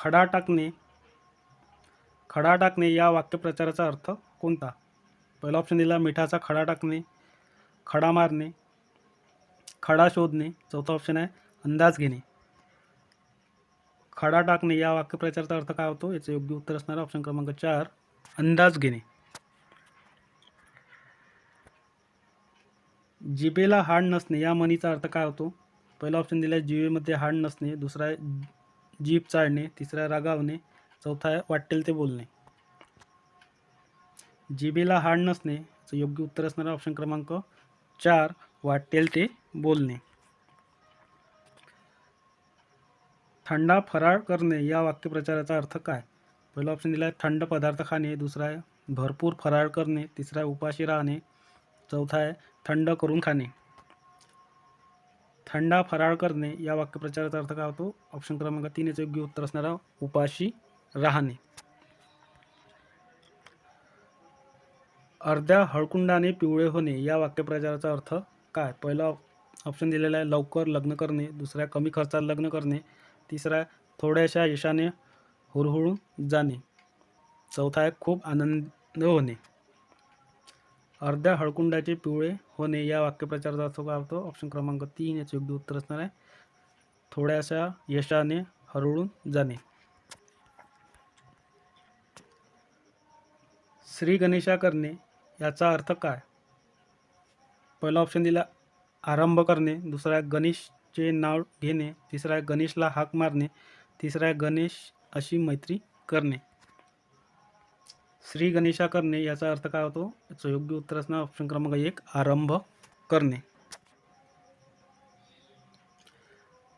खडा टाकणे खडा टाकणे या वाक्यप्रचाराचा अर्थ कोणता? पहिला ऑप्शन दिला मिठाचा खडा टाकणे खडा मारणे खडा शोधणे. चौथा ऑप्शन आहे अंदाज घेणे. खडा टाकणे या वाक्यप्रचाराचा अर्थ काय होतो? याचं योग्य उत्तर असणार ऑप्शन क्रमांक चार अंदाज घेणे. जिबेला हाड नसणे या म्हणीचा अर्थ काय होतो? पहिला ऑप्शन दिला आहे जिबेमध्ये हाड नसणे. दुसरा आहे जीभ चाळणे तिसरा रागावणे चौथा आहे वाटेल ते बोलणे. जिबेला हाड नसणे याचं योग्य उत्तर असणारा ऑप्शन क्रमांक चार वाटेल ते बोलणे. थंडा फराळ करणे या वाक्यप्रचाराचा अर्थ काय? पहिला ऑप्शन दिला आहे थंड पदार्थ खाणे दुसरा आहे भरपूर फराळ करणे तिसरा आहे उपाशी राहणे चौथा आहे थंड करून खाणे. थंडा फराळ करणे या वाक्यप्रचाराचा अर्थ काय होतो? ऑप्शन क्रमांक तीन याचं योग्य उत्तर असणारा उपाशी राहणे. अर्ध्या हळकुंडाने पिवळे होणे या वाक्यप्रचाराचा अर्थ काय? पहिला ऑप्शन दिलेला आहे लवकर लग्न करणे. दुसऱ्या कमी खर्चात लग्न करणे. तिसरा थोड्याशा यशाने हुरहुळून जाणे. चौथा आहे खूप आनंद होणे. अर्ध्या हळकुंडाचे पिवळे होणे या वाक्यप्रचाराचा अर्थ काय होतो ऑप्शन क्रमांक तीन याचे योग्य उत्तर असणार आहे. थोड्याशा यशाने हरवून जाणे. श्री गणेशा करणे याचा अर्थ काय? पहिला ऑप्शन दिला आरंभ करणे. दुसरा आहे गणेशचे नाव घेणे. तिसरा आहे गणेशला हाक मारणे. तिसरा आहे गणेश अशी मैत्री करणे. श्री गणेशा करणे याचा अर्थ काय होतो? याचं योग्य उत्तर असणार ऑप्शन क्रमांक एक आरंभ करणे.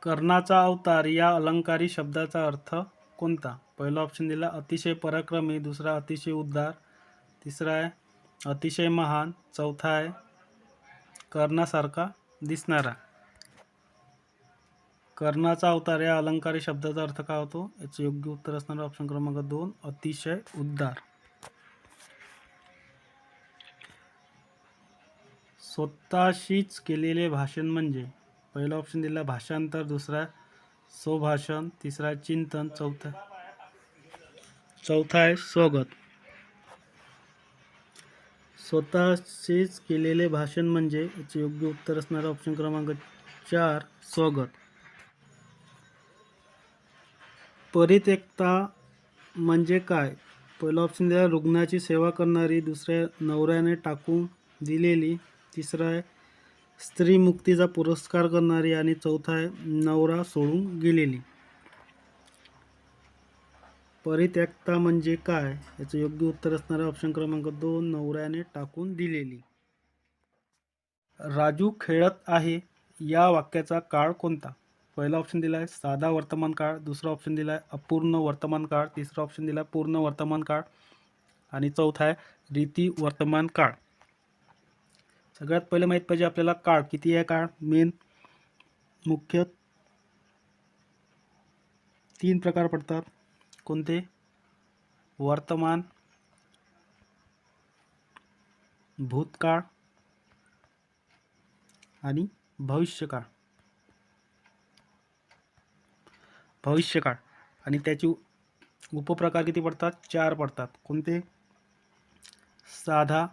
कर्णाचा अवतार या अलंकारी शब्दाचा अर्थ कोणता? पहिला ऑप्शन दिला अतिशय पराक्रमी दुसरा अतिशय उद्धार तिसरा आहे अतिशय महान चौथा आहे कर्णासारखा दिसणारा. कर्णाचा अवतार या अलंकारी शब्दाचा अर्थ काय होतो? याचं योग्य उत्तर असणार ऑप्शन क्रमांक दोन अतिशय उद्धार स्वतःशीच केलेले भाषण म्हणजे? पहिला ऑप्शन दिला भाषांतर दुसरा स्वभाषण तिसरा चिंतन चौथा चौथा आहे स्वगत. स्वतःशीच केलेले भाषण म्हणजे? याचे योग्य उत्तर असणारा ऑप्शन क्रमांक चार स्वगत. परित्यक्ता म्हणजे काय? पहिला ऑप्शन दिला रुग्णाची सेवा करणारी दुसऱ्या नवऱ्याने टाकून दिलेली तिसरा आहे स्त्री मुक्तीचा पुरस्कार करणारी आणि चौथा आहे नवरा सोडून गेलेली. परित्यक्ता म्हणजे काय? याचं योग्य उत्तर असणारा ऑप्शन क्रमांक दोन नवऱ्याने टाकून दिलेली. राजू खेळत आहे या वाक्याचा काळ कोणता? पहिला ऑप्शन दिला आहे साधा वर्तमान काळ दुसरा ऑप्शन दिला आहे अपूर्ण वर्तमान काळ तिसरा ऑप्शन दिला आहे पूर्ण वर्तमान काळ आणि चौथा आहे रीती वर्तमान काळ. सगळ्यात पहिलं माहीत पाहिजे आपल्याला काळ. किती आहे काळ? मेन मुख्य तीन प्रकार पडतात. कोणते? वर्तमान भूतकाळ आणि भविष्यकाळ. भविष्यकाळ. आणि त्याची उपप्रकार किती पडतात? चार पडतात. कोणते? साधा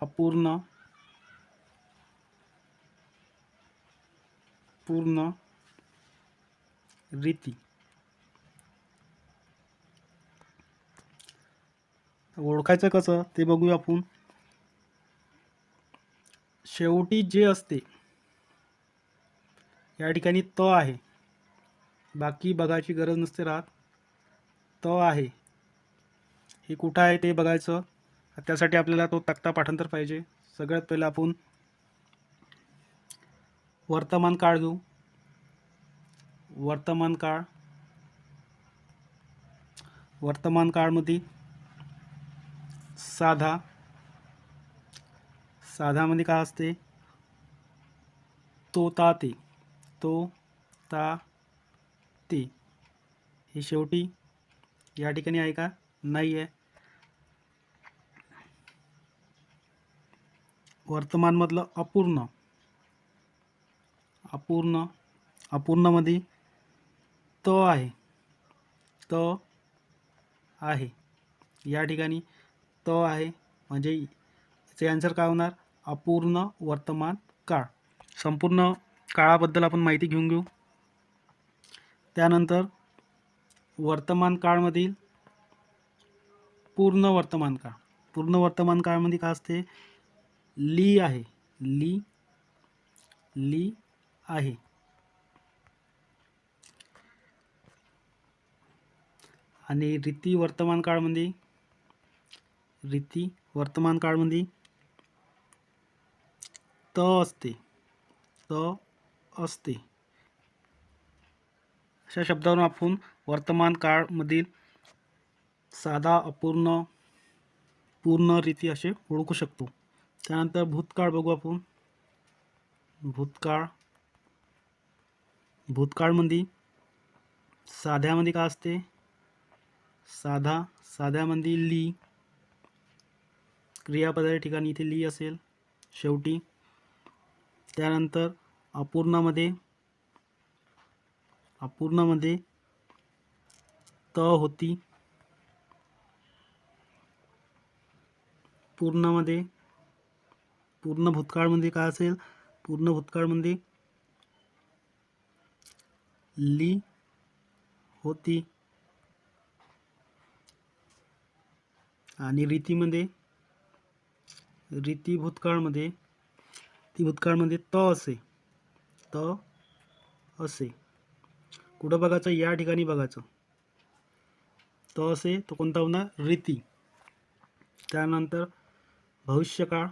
अपूर्ण पूर्ण रीती. ओळखायचं कसं? ते बघूया आपण. शेवटी जे असते या ठिकाणी त आहे. बाकी बघायची गरज नसते राहत. त आहे. हे कुठं आहे ते बघायचं? त्यासाठी आपल्याला तो तक्ता पाठांतर पाहिजे. सगळ्यात पहिलं आपण वर्तमान काळ घेऊ. वर्तमान काळ. वर्तमान काळमध्ये साधा. साधामध्ये काय असते? तो ता ते. तो ता ते. हे शेवटी या ठिकाणी आहे का? नाही आहे. वर्तमानमधलं अपूर्ण अपूर्ण अपूर्णमध्ये त आहे त आहे. या ठिकाणी त आहे म्हणजे याचे आन्सर काय होणार? अपूर्ण वर्तमान काळ. संपूर्ण काळाबद्दल आपण माहिती घेऊन घेऊ. त्यानंतर वर्तमान काळमधील पूर्ण वर्तमान काळ. पूर्ण वर्तमान काळमध्ये काय असते? ली आहे. ली ली आहे. आणि रीती वर्तमान काळमध्ये रीती वर्तमान काळमध्ये त असते त असते. अशा शब्दावरून आपण वर्तमान काळमधील साधा अपूर्ण पूर्ण रीती असे ओळखू शकतो. त्यानंतर भूतकाळ बघू आपण. भूतकाळ. भूतकाळमध्ये साध्यामध्ये काय असते? साधा साध्यामध्ये ली. क्रियापदाच्या ठिकाणी इथे ली असेल शेवटी. त्यानंतर अपूर्णामध्ये अपूर्णामध्ये त होती. पूर्णामध्ये पूर्ण भूतकाळमध्ये काय असेल? पूर्ण भूतकाळमध्ये ली होती. आणि रीतीमध्ये रीती भूतकाळमध्ये ती भूतकाळमध्ये त असे त असे. कुठं बघायचं? या ठिकाणी बघायचं. त असे तो कोणता होणार? रीती. त्यानंतर भविष्यकाळ.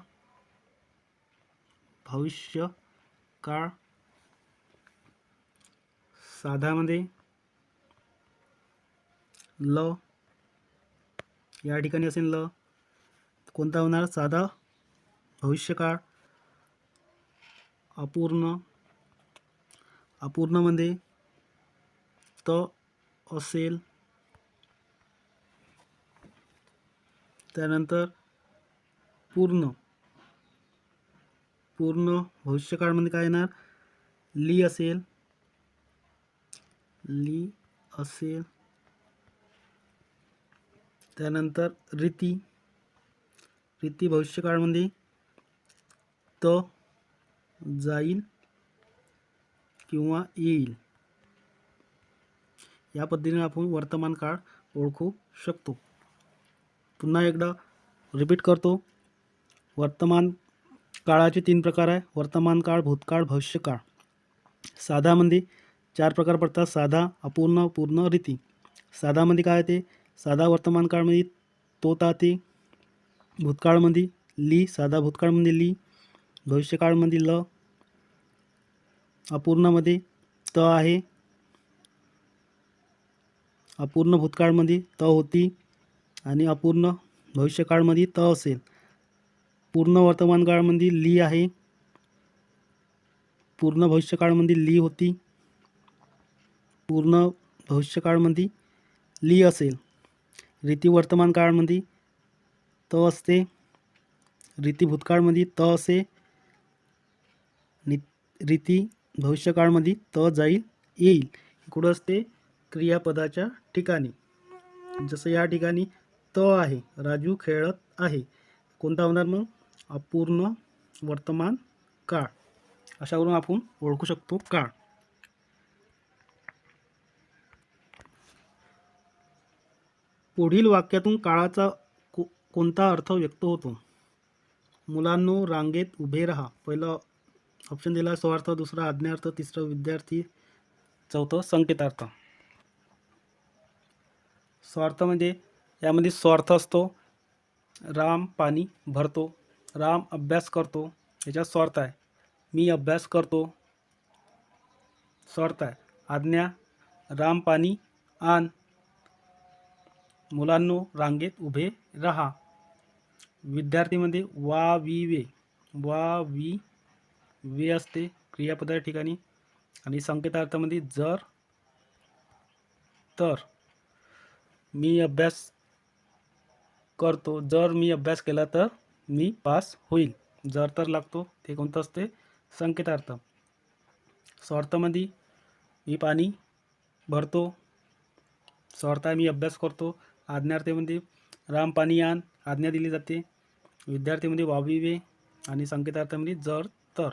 भविष्य काळ साधामध्ये ल. या ठिकाणी असेल ल. कोणता होणार? साधा भविष्यकाळ अपूर्ण. अपूर्णमध्ये त असेल. त्यानंतर पूर्ण. पूर्ण भविष्यकाळमध्ये काय येणार? ली असेल. ली असेल. त्यानंतर रीती. रीती भविष्यकाळमध्ये त जाईल किंवा येईल. या पद्धतीने आपण वर्तमान काळ ओळखू शकतो. पुन्हा एकदा रिपीट करतो. वर्तमान काळाचे तीन प्रकार आहे. वर्तमान काळ भूतकाळ भविष्यकाळ. साधामध्ये चार प्रकार पडतात. साधा अपूर्ण पूर्ण रीती. साधामध्ये काय येते साधा वर्तमान काळमध्ये तोताते भूतकाळमध्ये ली. साधा भूतकाळमध्ये ली. भविष्यकाळमध्ये ल. अपूर्णमध्ये त आहे. अपूर्ण भूतकाळमध्ये त होती. आणि अपूर्ण भविष्यकाळमध्ये त असेल. पूर्ण वर्तमान काळामध्ये ली आहे. पूर्ण भविष्यकाळमध्ये ली होती. पूर्ण भविष्यकाळमध्ये ली असेल. रीती वर्तमान काळामध्ये त असते. रीती भूतकाळमध्ये त असे. नि रीती भविष्यकाळमध्ये त जाईल येईल. कुठं असते? क्रियापदाच्या ठिकाणी. जसं या ठिकाणी त आहे. राजू खेळत आहे. कोणता होणार मग? अपूर्ण वर्तमान काळ. अशावरून आपण ओळखू शकतो काळ. पुढील वाक्यातून काळाचा को कोणता अर्थ व्यक्त होतो? मुलांनो रांगेत उभे राहा. पहिलं ऑप्शन दिला स्वार्थ. दुसरा आज्ञार्थ. तिसरं विद्यार्थी. चौथं संकेतार्थ. स्वार्थ म्हणजे यामध्ये स्वार्थ असतो. राम पाणी भरतो. राम अभ्यास करतो. याच्यात स्वार्थ आहे. मी अभ्यास करतो. स्वार्थ आहे. आज्ञा राम पाणी आण मुलांनो रांगेत उभे राहा. विद्यार्थीमध्ये वा वि वे. वा वि वे असते. क्रियापदा ठिकाणी. आणि संकेतार्थामध्ये जर तर. मी अभ्यास करतो. जर मी अभ्यास केला तर मी पास होईल. जर तर लागतो ते कोणतं असते संकेतार्थ. स्वार्थामध्ये मी पाणी भरतो. स्वार्थाय मी अभ्यास करतो. आज्ञार्थेमध्ये राम पाणी आण आज्ञा दिली जाते. विद्यार्थीमध्ये वाविवे आणि संकेतार्थामध्ये जर तर.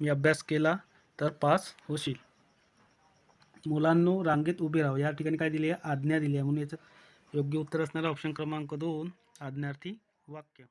मी अभ्यास केला तर पास होशील. मुलांनो रांगेत उभे राहा. या ठिकाणी काय दिली? आहे आज्ञा दिली आहे. म्हणून याचं योग्य उत्तर असणारा ऑप्शन क्रमांक दोन आज्ञार्थी वाक्य.